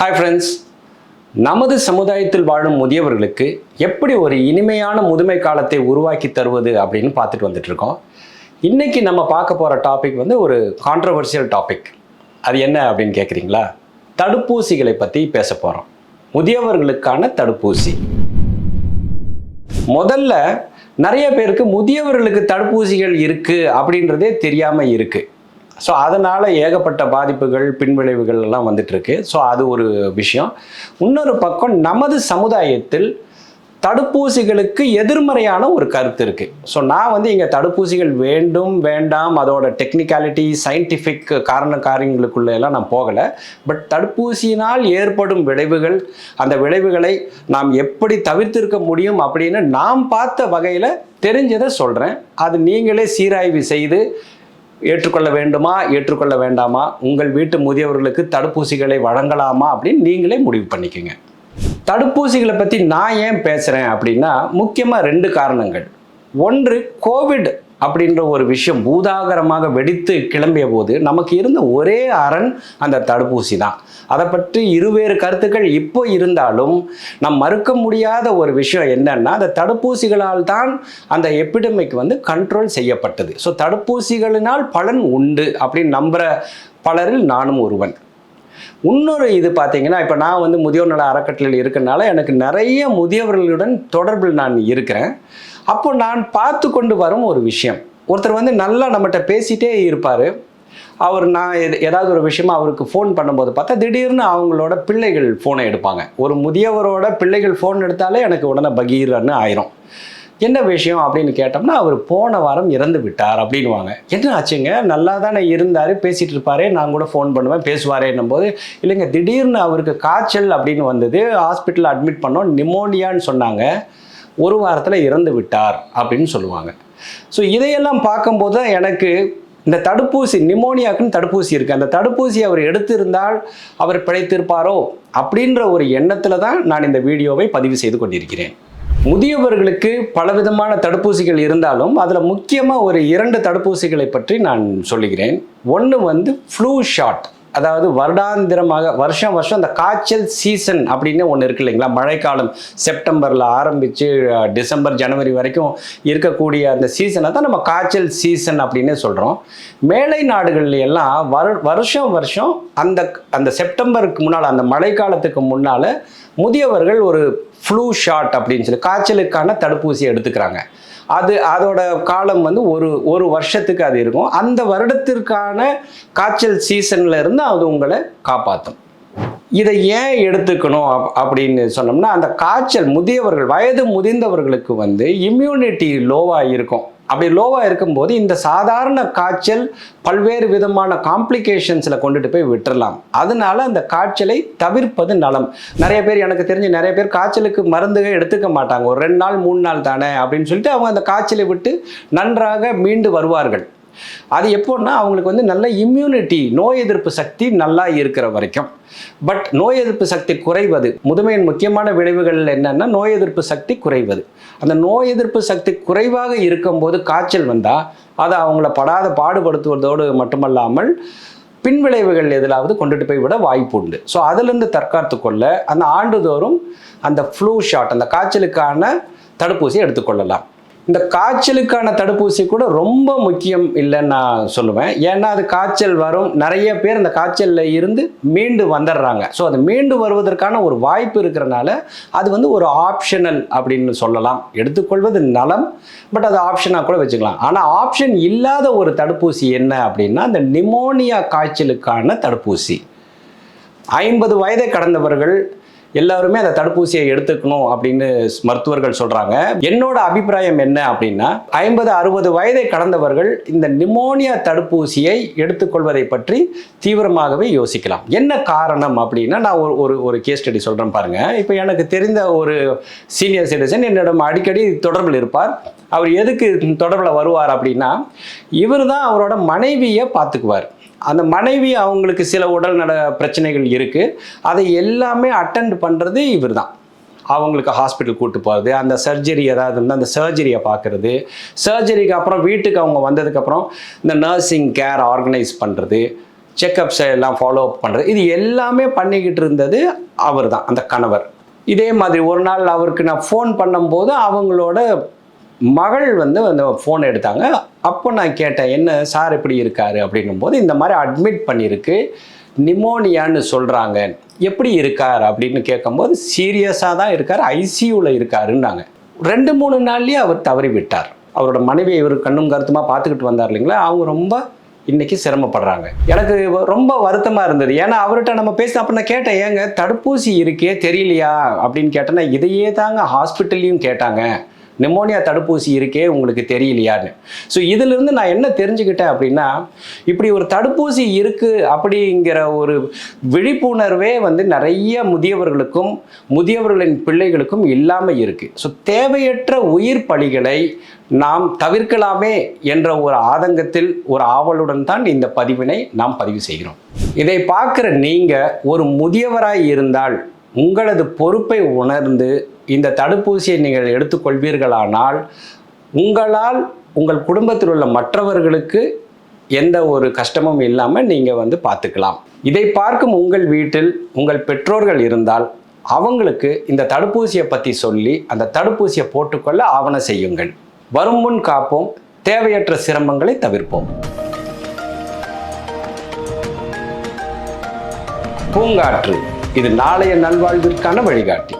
Hi friends நமது சமுதாயத்தில் வாழும் முதியவர்களுக்கு எப்படி ஒரு இனிமையான முதுமை காலத்தை உருவாக்கி தருவது அப்படின்னு பார்த்துட்டு வந்துட்டுருக்கோம் இன்றைக்கி இன்னைக்கு நம்ம பார்க்க போகிற டாபிக் வந்து ஒரு கான்ட்ரவர்சியல் டாபிக் அது என்ன அப்படின்னு கேட்குறீங்களா தடுப்பூசிகளை பற்றி பேச போகிறோம் முதியவர்களுக்கான தடுப்பூசி. முதல்ல நிறைய பேருக்கு முதியவர்களுக்கு தடுப்பூசிகள் இருக்குது அப்படின்றதே தெரியாமல் இருக்குது ஸோ அதனால் ஏகப்பட்ட பாதிப்புகள் பின்விளைவுகள் எல்லாம் வந்துட்டுருக்கு. ஸோ அது ஒரு விஷயம். இன்னொரு பக்கம் நமது சமுதாயத்தில் தடுப்பூசிகளுக்கு எதிர்மறையான ஒரு கருத்து இருக்குது ஸோ நான் வந்து இங்கே தடுப்பூசிகள் வேண்டும் வேண்டாம் அதோட டெக்னிக்காலிட்டி சயின்டிஃபிக் காரண காரியங்களுக்குள்ள எல்லாம் நான் போகலை. பட் தடுப்பூசியினால் ஏற்படும் விளைவுகள் அந்த விளைவுகளை நாம் எப்படி தவிர்த்திருக்க முடியும் அப்படின்னு நாம் பார்த்த வகையில் தெரிஞ்சதை சொல்கிறேன் அது நீங்களே சீராய்வு செய்து ஏற்றுக்கொள்ள வேண்டுமா ஏற்றுக்கொள்ள வேண்டாமா? உங்கள் வீட்டு முதியவர்களுக்கு தடுப்பூசிகளை வழங்கலாமா அப்படின்னு நீங்களே முடிவு பண்ணிக்கோங்க. தடுப்பூசிகளை பற்றி நான் ஏன் பேசுகிறேன் அப்படின்னா முக்கியமாக ரெண்டு காரணங்கள். ஒன்று கோவிட் அப்படின்ற ஒரு விஷயம் பூதாகரமாக வெடித்து கிளம்பிய போது நமக்கு இருந்த ஒரே அரண் அந்த தடுப்பூசி தான் அதை பற்றி இருவேறு கருத்துக்கள் இப்போ இருந்தாலும் நம் மறுக்க முடியாத ஒரு விஷயம் என்னன்னா அந்த தடுப்பூசிகளால் தான் அந்த எபிடமிக் வந்து கண்ட்ரோல் செய்யப்பட்டது. ஸோ தடுப்பூசிகளினால் பலன் உண்டு அப்படின்னு நம்புகிற பலரில் நானும் ஒருவன். இன்னொரு இது பார்த்தீங்கன்னா இப்போ நான் வந்து முதியோர் நல அறக்கட்டளையில் இருக்கனால எனக்கு நிறைய முதியவர்களுடன் தொடர்பில் நான் இருக்கிறேன். அப்போ நான் பார்த்து கொண்டு வரும் ஒரு விஷயம். ஒருத்தர் வந்து நல்லா நம்மகிட்ட பேசிட்டே இருப்பார். அவர் நான் எது- ஏதாவது ஒரு விஷயமா அவருக்கு ஃபோன் பண்ணும்போது பார்த்தா திடீர்னு அவங்களோட பிள்ளைகள் ஃபோனை எடுப்பாங்க. ஒரு முதியவரோட பிள்ளைகள் ஃபோன் எடுத்தாலே எனக்கு உடனே பகீரன்னு ஆயிரும். என்ன விஷயம் அப்படின்னு கேட்டோம்னா அவர் போன வாரம் இறந்து விட்டார் அப்படின்வாங்க என்ன ஆச்சுங்க? நல்லா தானே இருந்தார் பேசிகிட்டு இருப்பாரே நான் கூட ஃபோன் பண்ணுவேன் பேசுவாரேன்னும் போது இல்லைங்க திடீர்னு அவருக்கு காய்ச்சல் அப்படின்னு வந்தது ஹாஸ்பிட்டலில் அட்மிட் பண்ணோம் நிமோனியான்னு சொன்னாங்க ஒரு வாரத்தில் இறந்து விட்டார் அப்படின்னு சொல்லுவாங்க. ஸோ இதையெல்லாம் பார்க்கும்போது தான் எனக்கு இந்த தடுப்பூசி நிமோனியாக்குன்னு தடுப்பூசி இருக்குது அந்த தடுப்பூசி அவர் எடுத்திருந்தால் அவர் பிழைத்திருப்பாரோ அப்படின்ற ஒரு எண்ணத்தில் தான் நான் இந்த வீடியோவை பதிவு செய்து கொண்டிருக்கிறேன். முதியவர்களுக்கு பலவிதமான தடுப்பூசிகள் இருந்தாலும் அதில் முக்கியமாக ஒரு இரண்டு தடுப்பூசிகளை பற்றி நான் சொல்லுகிறேன். ஒன்று வந்து ஃப்ளூ ஷாட் அதாவது வருடாந்திரமாக வருஷம் வருஷம் அந்த காய்ச்சல் சீசன் அப்படின்னு ஒன்று இருக்கு இல்லைங்களா? மழைக்காலம் செப்டம்பரில் ஆரம்பித்து டிசம்பர் ஜனவரி வரைக்கும் இருக்கக்கூடிய அந்த சீசனை தான் நம்ம காய்ச்சல் சீசன் அப்படின்னு சொல்கிறோம் மேலை நாடுகள்ல எல்லாம் வரு வருஷம் வருஷம் அந்த அந்த செப்டம்பருக்கு முன்னால் அந்த மழைக்காலத்துக்கு முன்னால் முதியவர்கள் ஒரு ஃப்ளூ ஷாட் அப்படின்னு சொல்லி காய்ச்சலுக்கான தடுப்பூசி எடுத்துக்கிறாங்க. அது அதோட காலம் வந்து ஒரு ஒரு வருஷத்துக்கு அது இருக்கும். அந்த வருடத்திற்கான காய்ச்சல் சீசன்ல இருந்து அது உங்களை காப்பாற்றும் இதை ஏன் எடுத்துக்கணும் அப் அப்படின்னு சொன்னோம்னா அந்த காய்ச்சல் முதியவர்கள் வயது முதிர்ந்தவர்களுக்கு வந்து இம்யூனிட்டி லோவாக இருக்கும். அப்படி லோவாக இருக்கும்போது இந்த சாதாரண காய்ச்சல் பல்வேறு விதமான காம்ப்ளிகேஷன்ஸில் கொண்டுட்டு போய் விட்டுறலாம். அதனால அந்த காய்ச்சலை தவிர்ப்பது நலம். நிறைய பேர் எனக்கு தெரிஞ்சு நிறைய பேர் காய்ச்சலுக்கு மருந்துகள் எடுத்துக்க மாட்டாங்க. ஒரு ரெண்டு நாள் மூணு நாள் தானே அப்படின்னு சொல்லிட்டு அவங்க அந்த காய்ச்சலை விட்டு நன்றாக மீண்டு வருவார்கள். அது எப்போன்னா அவங்களுக்கு வந்து நல்ல இம்யூனிட்டி நோய் எதிர்ப்பு சக்தி நல்லா இருக்கிற வரைக்கும். பட் நோய் எதிர்ப்பு சக்தி குறைவது முதுமையின் முக்கியமான விளைவுகள் என்னன்னா நோய் எதிர்ப்பு சக்தி குறைவது. அந்த நோய் எதிர்ப்பு சக்தி குறைவாக இருக்கும்போது காய்ச்சல் வந்தால் அதை அவங்கள படாத பாடுபடுத்துவதோடு மட்டுமல்லாமல் பின்விளைவுகள் எதிலாவது கொண்டுட்டு போய் விட வாய்ப்பு உண்டு. ஸோ அதிலிருந்து தற்காத்து கொள்ள அந்த ஆண்டுதோறும் அந்த ஃப்ளூ ஷாட் அந்த காய்ச்சலுக்கான தடுப்பூசி எடுத்துக்கொள்ளலாம் இந்த காய்ச்சலுக்கான தடுப்பூசி கூட ரொம்ப முக்கியம் இல்லைன்னு நான் சொல்லுவேன். ஏன்னா அது காய்ச்சல் வரும். நிறைய பேர் அந்த காய்ச்சலில் இருந்து மீண்டு வந்துடுறாங்க ஸோ அது மீண்டு வருவதற்கான ஒரு வாய்ப்பு இருக்கிறனால அது வந்து ஒரு ஆப்ஷனல் அப்படின்னு சொல்லலாம். எடுத்துக்கொள்வது நலம் பட் அது ஆப்ஷனாக கூட வச்சுக்கலாம். ஆனால் ஆப்ஷன் இல்லாத ஒரு தடுப்பூசி என்ன அப்படின்னா இந்த நிமோனியா காய்ச்சலுக்கான தடுப்பூசி. ஐம்பது வயதை கடந்தவர்கள் எல்லாருமே அந்த தடுப்பூசியை எடுத்துக்கணும் அப்படின்னு மருத்துவர்கள் சொல்றாங்க. என்னோட அபிப்பிராயம் என்ன அப்படின்னா ஐம்பது அறுபது வயதை கடந்தவர்கள் இந்த நிமோனியா தடுப்பூசியை எடுத்துக்கொள்வதை பற்றி தீவிரமாகவே யோசிக்கலாம். என்ன காரணம் அப்படின்னா நான் ஒரு ஒரு ஒரு கேஸ் ஸ்டடி சொல்றேன் பாருங்க. இப்போ எனக்கு தெரிந்த ஒரு சீனியர் சிட்டிசன் என்னிடம் அடிக்கடி தொடர்பில் இருப்பார். அவர் எதுக்கு தொடர்பில் வருவார் அப்படின்னா இவர் தான் அவரோட மனைவியை பார்த்துக்குவார். அந்த மனைவி அவங்களுக்கு சில உடல் நல பிரச்சனைகள் இருக்குது அதை எல்லாமே அட்டெண்ட் பண்ணுறது இவர் தான் அவங்களுக்கு ஹாஸ்பிட்டல் கூட்டு போகிறது அந்த சர்ஜரி ஏதாவது இருந்தால் அந்த சர்ஜரியை பார்க்குறது சர்ஜரிக்கு அப்புறம் வீட்டுக்கு அவங்க வந்ததுக்கப்புறம் இந்த நர்சிங் கேர் ஆர்கனைஸ் பண்ணுறது செக்கப்ஸை எல்லாம் ஃபாலோ அப் பண்ணுறது இது எல்லாமே பண்ணிக்கிட்டு இருந்தது அவர் தான் அந்த கணவர். இதே மாதிரி ஒரு நாள் அவருக்கு நான் ஃபோன் பண்ணும்போது அவங்களோட மகள் வந்து அந்த ஃபோன் எடுத்தாங்க. அப்போ நான் கேட்டேன் என்ன சார் இப்படி இருக்காரு? அப்படின்னும் போது இந்த மாதிரி அட்மிட் பண்ணியிருக்கு. நிமோனியான்னு சொல்கிறாங்க எப்படி இருக்கார்? அப்படின்னு கேட்கும்போது சீரியஸாக தான் இருக்கார். ஐசியூவில் இருக்காருன்னாங்க. ரெண்டு மூணு நாள்லேயே அவர் தவறி விட்டார் அவரோட மனைவி இவர் கண்ணும் கருத்துமாக பார்த்துக்கிட்டு வந்தார் இல்லைங்களா? அவங்க ரொம்ப இன்றைக்கி சிரமப்படுறாங்க. எனக்கு ரொம்ப வருத்தமாக இருந்தது. ஏன்னா அவர்கிட்ட நம்ம பேசின அப்போ நான் கேட்டேன் ஏங்க தடுப்பூசி இருக்கே தெரியலையா? அப்படின்னு கேட்டேன்னா இதையே தாங்க ஹாஸ்பிட்டல்லையும் கேட்டாங்க. நிமோனியா தடுப்பூசி இருக்கே உங்களுக்கு தெரியலையான்னு. ஸோ இதிலிருந்து நான் என்ன தெரிஞ்சுக்கிட்டேன் அப்படின்னா இப்படி ஒரு தடுப்பூசி இருக்குது அப்படிங்கிற ஒரு விழிப்புணர்வே வந்து நிறைய முதியவர்களுக்கும் முதியவர்களின் பிள்ளைகளுக்கும் இல்லாமல் இருக்குது ஸோ தேவையற்ற உயிர் பலிகளை நாம் தவிர்க்கலாமே என்ற ஒரு ஆதங்கத்தில் ஒரு ஆவலுடன் தான் இந்த பதிவினை நாம் பதிவு செய்கிறோம். இதை பார்க்குற நீங்கள் ஒரு முதியவராய் இருந்தால் உங்களது பொறுப்பை உணர்ந்து இந்த தடுப்பூசியை நீங்கள் எடுத்துக்கொள்வீர்களானால் உங்களால் உங்கள் குடும்பத்தில் உள்ள மற்றவர்களுக்கு எந்த ஒரு கஷ்டமும் இல்லாமல் நீங்கள் வந்து பார்த்துக்கலாம். இதை பார்க்கும் உங்கள் வீட்டில் உங்கள் பெற்றோர்கள் இருந்தால் அவங்களுக்கு இந்த தடுப்பூசியை பற்றி சொல்லி அந்த தடுப்பூசியை போட்டுக்கொள்ள ஆவணம் செய்யுங்கள். வரும் முன் காப்போம் தேவையற்ற சிரமங்களை தவிர்ப்போம். பூங்காற்று இது நாளைய நல்வாழ்விற்கான வழிகாட்டி.